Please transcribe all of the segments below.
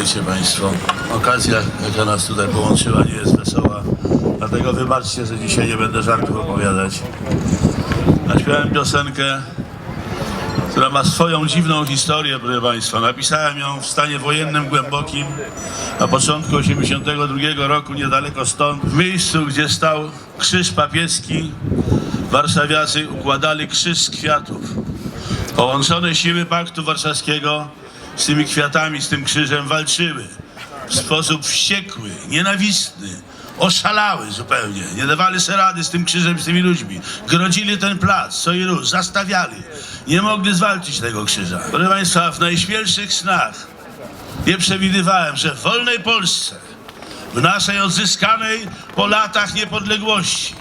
Wiecie Państwo, okazja, jaka nas tutaj połączyła, nie jest wesoła. Dlatego wybaczcie, że dzisiaj nie będę żartów opowiadać. Naśpiewałem piosenkę, która ma swoją dziwną historię, proszę Państwa. Napisałem ją w stanie wojennym głębokim na początku 82 roku, niedaleko stąd, w miejscu, gdzie stał krzyż papieski. Warszawiacy układali krzyż z kwiatów. Połączone siły Paktu Warszawskiego z tymi kwiatami, z tym krzyżem walczyły w sposób wściekły, nienawistny, oszalały zupełnie. Nie dawali sobie rady z tym krzyżem, z tymi ludźmi. Grodzili ten plac, co i zastawiali. Nie mogli zwalczyć tego krzyża. Proszę Państwa, w najśmielszych snach nie przewidywałem, że w wolnej Polsce, w naszej odzyskanej po latach niepodległości,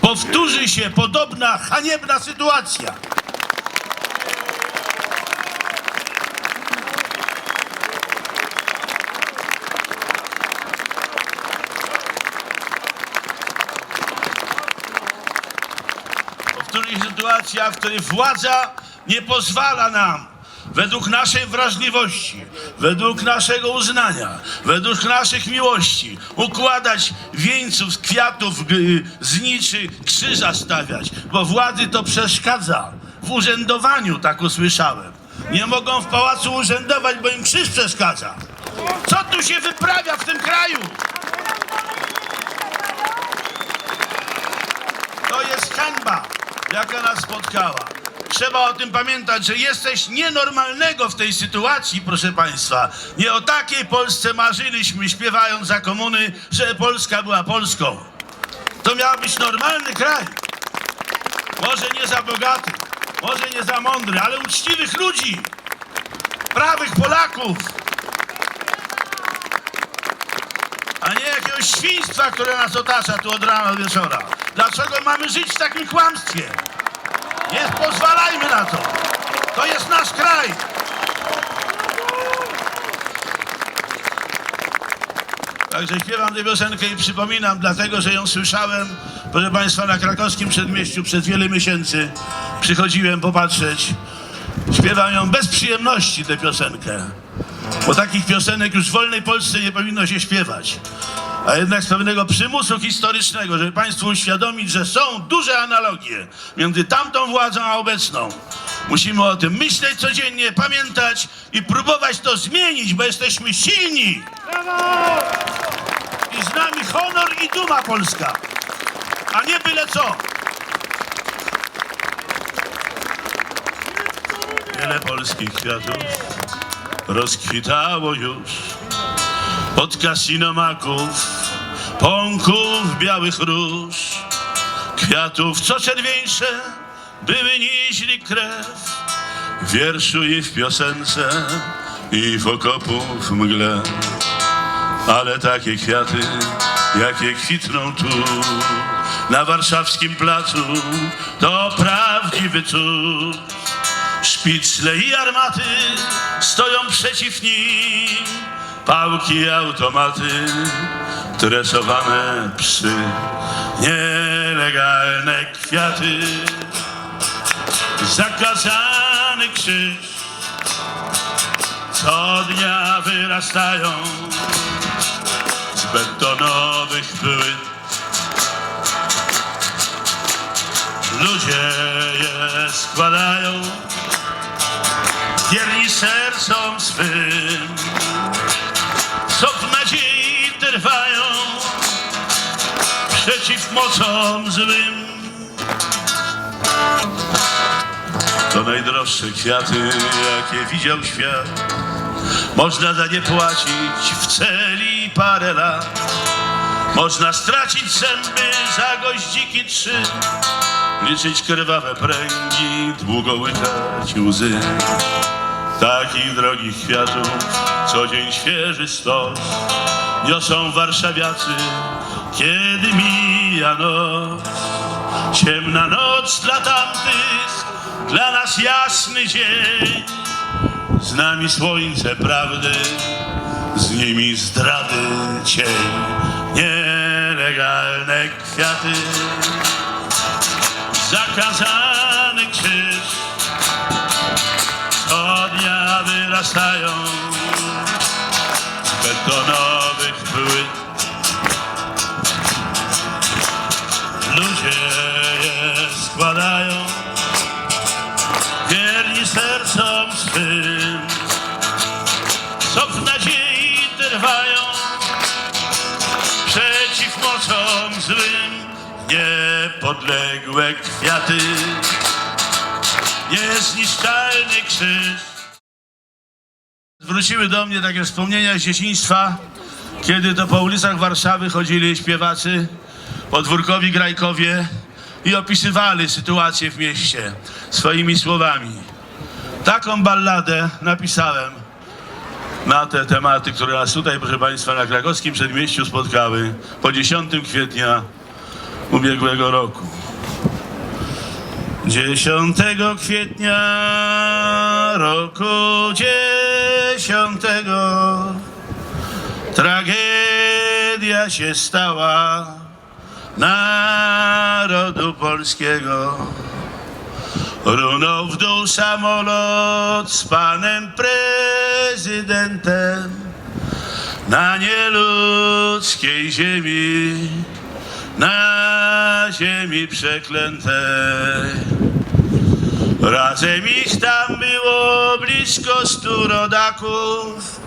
powtórzy się podobna haniebna sytuacja. Się sytuacja, w której władza nie pozwala nam według naszej wrażliwości, według naszego uznania, według naszych miłości układać wieńców kwiatów, g- zniczy, krzyża stawiać, bo władzy to przeszkadza. W urzędowaniu tak usłyszałem. Nie mogą w pałacu urzędować, bo im krzyż przeszkadza. Co tu się wyprawia w tym kraju? To jest hańba, jaka nas spotkała. Trzeba o tym pamiętać, że jesteś nienormalnego w tej sytuacji, proszę Państwa. Nie o takiej Polsce marzyliśmy, śpiewając za komuny, że Polska była Polską. To miał być normalny kraj. Może nie za bogaty, może nie za mądry, ale uczciwych ludzi, prawych Polaków, a nie jakiegoś świństwa, które nas otacza tu od rana do wieczora. Dlaczego mamy żyć w takim kłamstwie? Nie pozwalajmy na to. To jest nasz kraj. Także śpiewam tę piosenkę i przypominam, dlatego że ją słyszałem, proszę Państwa, na krakowskim przedmieściu przez wiele miesięcy. Przychodziłem popatrzeć. Śpiewam ją bez przyjemności, tę piosenkę. Bo takich piosenek już w wolnej Polsce nie powinno się śpiewać. A jednak z pewnego przymusu historycznego, żeby Państwu uświadomić, że są duże analogie między tamtą władzą a obecną. Musimy o tym myśleć codziennie, pamiętać i próbować to zmienić, bo jesteśmy silni. I z nami honor i duma polska, a nie byle co. Wiele polskich kwiatów rozkwitało już pod kasinomaków, pąków białych róż, kwiatów co czerwieńsze były niźli krew, w wierszu i w piosence i w okopu w mgle. Ale takie kwiaty, jakie kwitną tu na warszawskim placu, to prawdziwy cud. Szpicle i armaty stoją przeciw nim, pałki automaty, tresowane psy, nielegalne kwiaty, zakazany krzyż, co dnia wyrastają z betonowych płyt. Ludzie je składają wierni sercom swym, mocom złym. To najdroższe kwiaty, jakie widział świat. Można za nie płacić w celi parę lat. Można stracić zęby za goździki trzy. Liczyć krwawe pręgi, długo łykać łzy. Takich drogich kwiatów co dzień świeży stos niosą warszawiacy, kiedy Ciemna noc dla tamtych, dla nas jasny dzień. Z nami słońce prawdy, z nimi zdrady cień. Nielegalne kwiaty, zakazany krzyż. Co dnia wyrastają do nowych płyt. Niepodległe kwiaty, niezniszczalny krzyż. Wróciły do mnie takie wspomnienia z dzieciństwa, kiedy to po ulicach Warszawy chodzili śpiewacy, podwórkowi grajkowie i opisywali sytuację w mieście swoimi słowami. Taką balladę napisałem na te tematy, które nas tutaj, proszę Państwa, na krakowskim przedmieściu spotkały po 10 kwietnia ubiegłego roku. 10 kwietnia roku 10 tragedia się stała narodu polskiego. Runął w dół samolot z panem prezydentem na nieludzkiej ziemi, na ziemi przeklętej. Razem ich tam było blisko stu rodaków.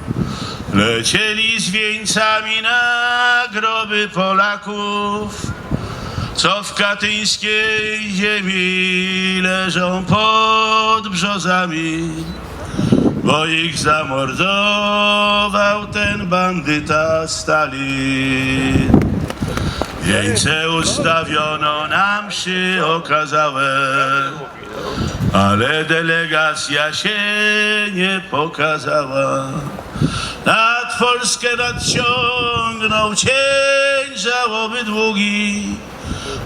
Lecieli z wieńcami na groby Polaków, co w katyńskiej ziemi leżą pod brzozami, bo ich zamordował ten bandyta Stalin. Wieńce ustawiono nam mszy okazałem, ale delegacja się nie pokazała. Nad Polskę nadciągnął cień żałoby długi.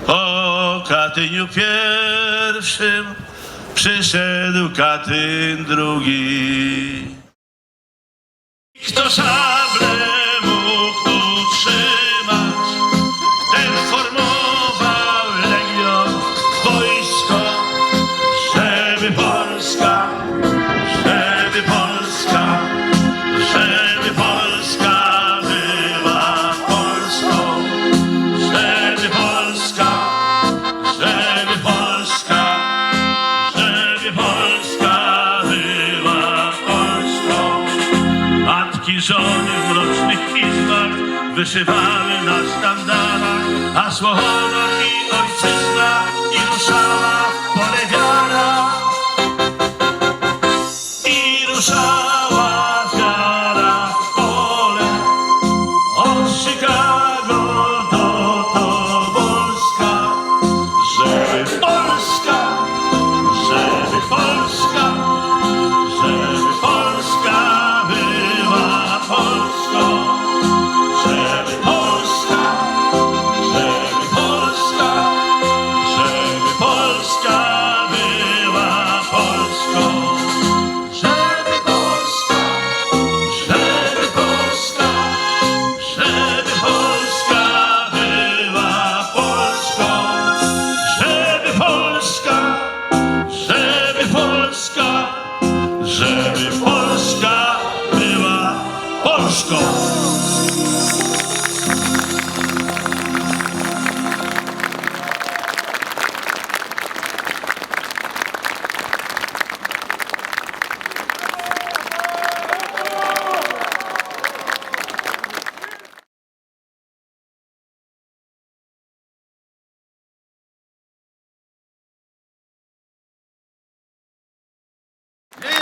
Po Katyniu pierwszym przyszedł Katyn drugi. Kto szable izbach wyszywały na sztandarach hasło honor i ojczyzna i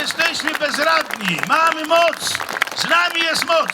jesteśmy bezradni, mamy moc, z nami jest moc.